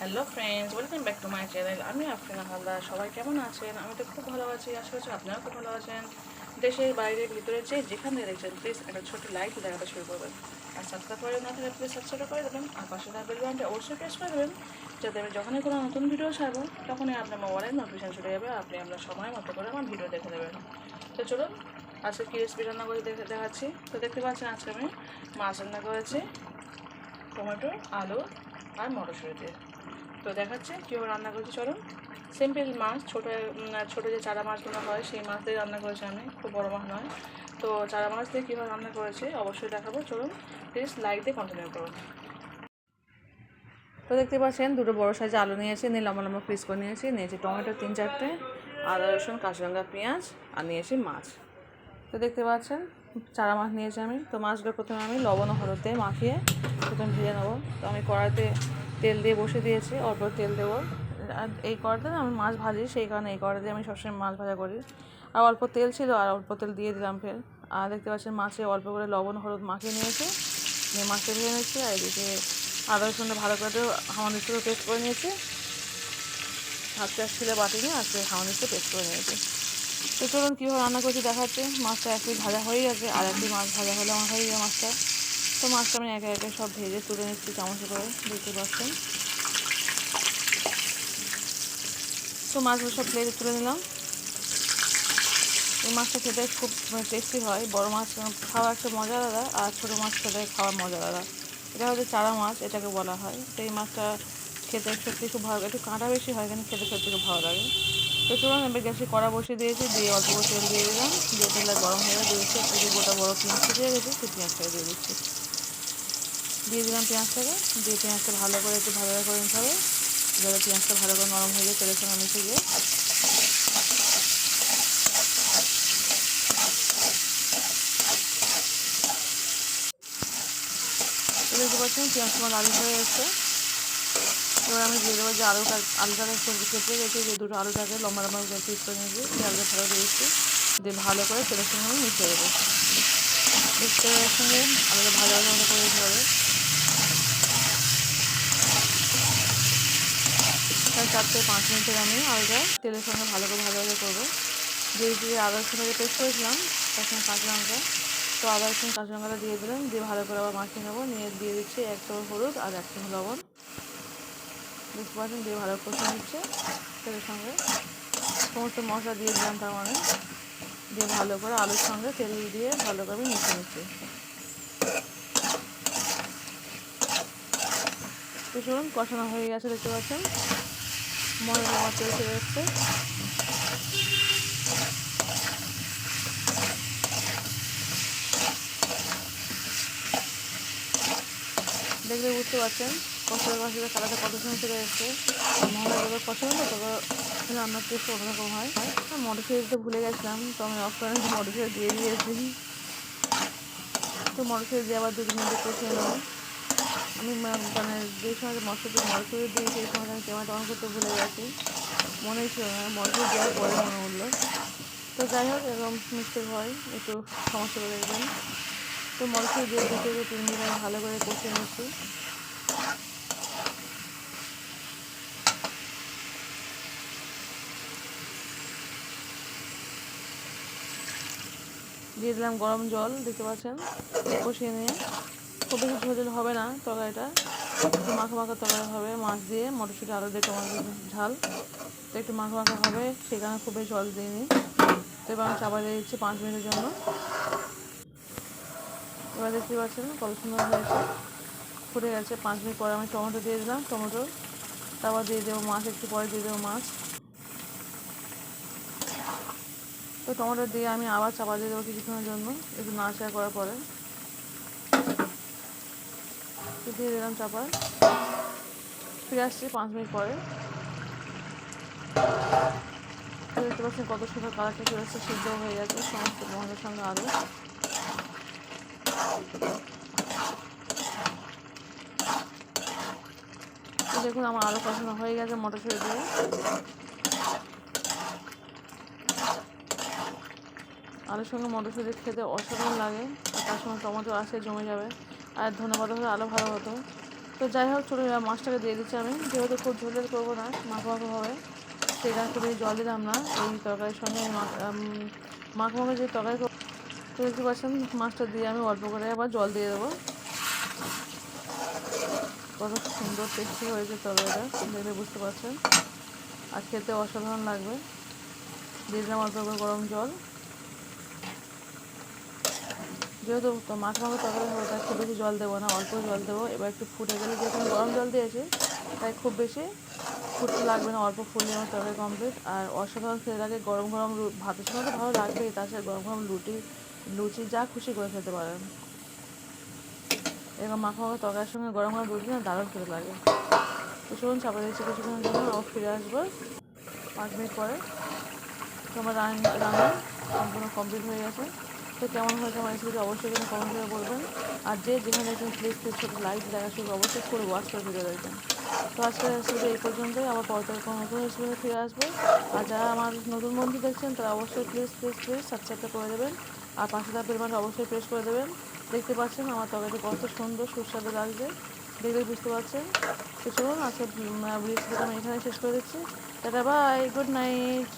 Hello friends welcome back to my channel আমি আফরিনা হালদার। সবাই কেমন আছেন? আমি তো খুব ভালো আছি। আশা করছি আপনারাও খুব ভালো আছেন। দেশের বাইরে ভিতরে যে যেখানে দেখছেন প্লিজ একটা ছোট্ট লাইক দেখাতে শুরু করবেন। আর সাবস্ক্রাইব করে না থাকলে প্লিজ সাবস্ক্রাইব করে দেবেন। আর পাশে থাকা বেল অবশ্যই প্রেস করে দেবেন, যাতে আমি যখনই কোনো নতুন ভিডিও ছাড়বো, তখনই আপনার মোবাইলে নোটিফিকেশন চলে যাবে। আপনি আপনার সময় মতো করে আমার ভিডিও দেখে দেবেন তো চলুন, আজকে কী রেসিপি রান্না করে দেখে দেখাচ্ছি। তো দেখতে পাচ্ছেন আজকে আমি মাছ রান্না করেছি। টমেটো, আলু আর মটরশুঁটি দিয়ে। তো দেখাচ্ছে কীভাবে রান্না করছি চলুন সিম্পল মাছ, ছোটো ছোটো যে চারা মাছগুলো হয়, সেই মাছ দিয়ে রান্না করেছি আমি, খুব বড়ো মাছ নয়। তো চারা মাছ দিয়ে কীভাবে রান্না করেছি অবশ্যই দেখাবো চলুন প্লিজ লাইক দিয়ে কন্টিনিউ করুন তো দেখতে পাচ্ছেন, দুটো বড় সাইজে আলু নিয়েছি, নিয়ে লম্বা লম্বা পিস করে নিয়েছি নিয়েছি টমেটো তিন চারটে, আদা, রসুন কাঁচা লঙ্কা পেঁয়াজ, আর নিয়েছি মাছ। তো দেখতে পাচ্ছেন, চারা মাছ নিয়েছি আমি। তো মাছগুলো প্রথমে আমি লবণ হলুদ দিয়ে মাখিয়ে প্রথমে ভেজে নেব। তো আমি কড়াইতে তেল দিয়ে বসে দিয়েছি, অল্প তেল দেবো। আর এই কড়াতে আমি মাছ ভাজি, সেই কারণে এই কড়াতে আমি সবসময় মাছ ভাজা করি। আর অল্প তেল ছিল, আর অল্প তেল দিয়ে দিলাম ফের। আর দেখতে পাচ্ছেন মাছে অল্প করে লবণ, হলুদ মাখিয়ে নিয়েছি। নিয়ে মাছটা ভেজে নিচ্ছি, আর এদিকে আদা রসুনটা ভালো করে আমাদের থেকে পেস্ট করে নিয়েছি। আজকে ছিলে বাটি নিয়ে আজকে আমাদের থেকে পেস্ট করে নিয়েছি। তো চলুন কীভাবে রান্না করছি দেখাচ্ছি। মাছটা একই ভাজা হয়ে গেছে, আর একটি মাছ ভাজা হলে আমার হয়ে যায় মাছটা। তো মাছটা আমি একে একে সব ভেজে তুলে নিচ্ছি, চামচে করে, দেখতে পাচ্ছেন। তো মাছগুলো সব প্লেটে তুলে নিলাম। এই মাছটা খেতে খুব টেস্টি হয়। বড় মাছ খাওয়া একটা মজা আলাদা, আর ছোটো মাছ খেতে খাওয়ার মজা আলাদা। এটা হচ্ছে চারা মাছ, এটাকে বলা হয়। তো এই মাছটা খেতে সত্যি খুব ভালো একটু কাঁটা বেশি হয়, কিন্তু খেতে সত্যি খুব ভালো লাগে। তো চলুন এবার গ্যাসে কড়া বসিয়ে দিয়েছি। দিয়ে অল্প তেল দিয়ে দিলাম। দিয়ে তেলটা গরম হয়ে এই যে গোটা বড় পেঁয়াজ দিয়ে গেছে সেই পেঁয়াজটাকে দিয়ে দিচ্ছি। দিয়ে দিলাম পেঁয়াজটাকে। দিয়ে পেঁয়াজটা ভালো করে একটু ভালো করে নিতে হবে। যাতে পেঁয়াজটা ভালো করে নরম হয়ে যায় তেলের সঙ্গে মিশে গিয়ে দেখতে পাচ্ছেন পেঁয়াজ তোমার লাল হয়ে এসছে এবার আমি দিয়ে দেবো যে আলুটা, আলুটাকে কেটে রেখে যে দুটো আলুটাকে লম্বা লম্বা করে পিস করে নিয়েছি সেই আলুটা ভালো দিয়েছি দিয়ে ভালো করে তেলের সঙ্গে মিশিয়ে দেবো। তেলের সঙ্গে আলুটা ভালো করে দিতে হবে প্রায় চার থেকে পাঁচ মিনিটের আমি আলুটা তেলের সঙ্গে ভালো করে ভালো করে করব। দিয়ে দিয়ে আদা রসুন পেস্ট করেছিলাম, তার সঙ্গে কাঁচা লঙ্কা। তো আদা রসুন, কাঁচা লঙ্কাটা দিয়ে দিলাম। দিয়ে ভালো করে আবার মাখিয়ে নেব। নিয়ে দিয়ে দিচ্ছি এক চামচ হলুদ আর এক চামচ লবণ। বুঝতে পারছেন দিয়ে ভালো কষে নিচ্ছে তেলের সঙ্গে। সমস্ত মশলা দিয়ে দিলাম তার মানে। দিয়ে ভালো করে আলুর সঙ্গে তেল দিয়ে ভালো করে মিশিয়ে নিচ্ছি। তো চলুন, কষানো হয়ে গেছে, দেখতে পাচ্ছেন। আমার তেল ছেড়ে এসছে দেখলে বুঝতে পারছেন কষাতে কষাতে কালারটা কত সময় চলে এসছে মশলা যবে কষানো না তবে রান্নার টেস্ট অন্যরকম হয়। মটরশুঁটি দিতে ভুলে গেছিলাম, তো আমি অফ করে মটরশুঁটি দিয়ে দিয়েছি। তো মটরশুঁটি দিয়ে আবার দু তিন মিনিট কষিয়ে নেব। আমি মানে যে সময় মশলা দিয়ে দিই সেই সময় আমি ক্যামেরাটা অন করতে ভুলে গেছি। মনেই ছিল না মটরশুঁটি দেওয়ার পরে মনে উঠল তো যাই হোক, এরকম মিস্টেক হয়, একটু সমস্যা করে দেখবেন তো মটরশুঁটি দিয়ে দু থেকে তিন আমি ভালো করে কষিয়ে নিচ্ছি দিয়ে দিলাম গরম জল, দেখতে পাচ্ছেন? কষিয়ে নিয়ে। খুব বেশি ঝোল হবে না তরকারিটা একটু মাখা মাখা তরকারি হবে, মাছ দিয়ে মটরশুঁটি, আলু দিয়ে টমাটো ঝাল। তো একটু মাখা মাখা হবে, সেখানে খুব বেশি জল দিয়ে নিই। তো এবার আমি চাপা দিয়ে দিচ্ছি পাঁচ মিনিটের জন্য। এবার দেখতে পাচ্ছেন কত সুন্দর হয়েছে। ফুটে গেছে। পাঁচ মিনিট পরে আমি টমেটো দিয়ে দিলাম, টমেটো। তারপর দিয়ে দেবো মাছ, একটু পরে দিয়ে দেবো মাছ। তো টমেটো দিয়ে আমি আবার চাপা দিয়ে দেবো কিছুক্ষণের জন্য, একটু নাড়াচাড়া করার পরে। দিয়ে দিলাম চাপা ফিরে আসছি পাঁচ মিনিট পরে। দেখতে পাচ্ছেন কত সুন্দর কালারটা চলে আসছে সিদ্ধ হয়ে গেছে সমস্ত মশলার সঙ্গে তো দেখুন আমার আলু কষানো হয়ে গেছে মটরশুঁটি দিয়ে। আলুর সঙ্গে মটরশুঁটি খেতে অসাধারণ লাগে তার সঙ্গে টমেটো আসে জমে যাবে। আর ধন্যবাদ হলে আরও ভালো হতো। তো যাই হোক, ছোটো মাছটাকে দিয়ে দিচ্ছি আমি। যেহেতু খুব ঝোলের করব না, মাখো মাখো হবে। কারণে খুব জল দিলাম না, এই তরকারির সঙ্গে মাখো মাখো যে তরকারি তো দেখতে পাচ্ছেন, মাছটা দিয়ে আমি অল্প করে আবার জল দিয়ে দেবো। কত সুন্দর টেস্টি হয়েছে তরকারিটা, দেখলে বুঝতে পারছেন। আর খেতে অসাধারণ লাগবে। দিয়ে দিলাম অল্প করে গরম জল। যেহেতু মাছ মাংস তরকারি হবে, তাই খুব বেশি জল দেবো না, অল্প জল দেবো। এবার একটু ফুটে গেলে যেহেতু গরম জল দিয়েছি, তাই খুব বেশি ফুটতে লাগবে না, অল্প ফুটলে আমার তরকারি কমপ্লিট আর অসাধারণ খেতে লাগে, গরম গরম ভাতের সঙ্গে তো ভালো লাগবেই তাছাড়া গরম গরম রুটি, লুচি, যা খুশি করে খেতে পারেন। এরকম মাখা মাখা তরকারির সঙ্গে গরম গরম রুটি না দারুণ খেতে লাগে। তো চলুন, চাপা দিচ্ছি কিছুক্ষণের জন্য ও ফিরে আসব পাঁচ মিনিট পরে। তো আমার রান্না রান্না সম্পূর্ণ কমপ্লিট হয়ে গেছে। তো কেমন হয়েছে আমার রেসিপিটা অবশ্যই কিন্তু কমেন্ট করে বলবেন। আর যে যেখানে দেখবেন প্লিজ প্লিজ ছোটো লাইক দেখা শুরু অবশ্যই করে করে ভিডিও দেখবেন। তো আজকে রেসিপি এই পর্যন্তই, আবার পরবর্তী কোনো নতুন রেসিপি ফিরে আসব। আর যারা আমার নতুন বন্ধু দেখছেন, তারা অবশ্যই প্লিজ প্লিজ প্লিজ সাবস্ক্রাইবটা করে দেবেন। আর পাশে থাকা পরিমাণটা অবশ্যই প্রেস করে দেবেন। দেখতে পাচ্ছেন আমার তরকারিটা কত সুন্দর, সুস্বাদু লাগছে দেখলে বুঝতে পারছেন। তো চলুন আজকে আমি এখানে শেষ করে দিচ্ছি। Tata bye good night